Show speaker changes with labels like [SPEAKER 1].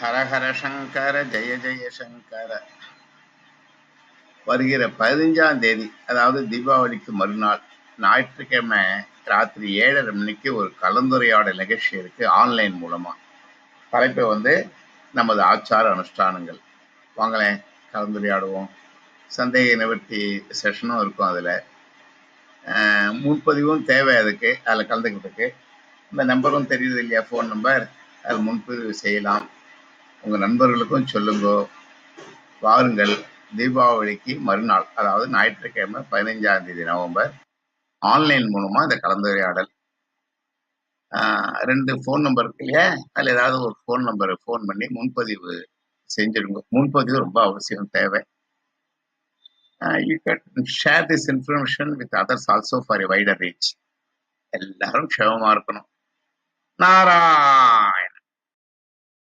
[SPEAKER 1] ஹரஹர சங்கர ஜெய ஜெய சங்கர. வருகிற பதினஞ்சாம் தேதி அதாவது தீபாவளிக்கு மறுநாள் ஞாயிற்றுக்கிழமை ராத்திரி ஏழரை மணிக்கு ஒரு கலந்துரையாடல் நிகழ்ச்சி இருக்கு ஆன்லைன் மூலமா. தலைப்பு வந்து நமது ஆச்சார அனுஷ்டானங்கள். வாங்களேன் கலந்துரையாடுவோம். சந்தேக நிவர்த்தி செஷனும் இருக்கும் அதில். முன்பதிவும் தேவை அதுக்கு அதில் கலந்துக்கிறதுக்கு. இந்த நம்பரும் தெரியுது இல்லையா ஃபோன் நம்பர் அதில் முன்பதிவு செய்யலாம். உங்கள் நண்பர்களுக்கும் சொல்லுங்க. வாருங்கள். தீபாவளிக்கு மறுநாள் அதாவது ஞாயிற்றுக்கிழமை பதினைஞ்சாம் தேதி நவம்பர் ஆன்லைன் மூலமா இந்த கலந்துரையாடல். ஆஹ் ரெண்டு ஃபோன் நம்பர் இருக்கு இல்லையா? அதில் ஏதாவது ஒரு ஃபோன் நம்பரை ஃபோன் பண்ணி முன்பதிவு செஞ்சிடுங்க. முன்பதிவு ரொம்ப அவசியம் தேவை. You can share this information with others also for a wider reach எல்லாரும் க்ஷேமமாக இருக்கணும். நாரா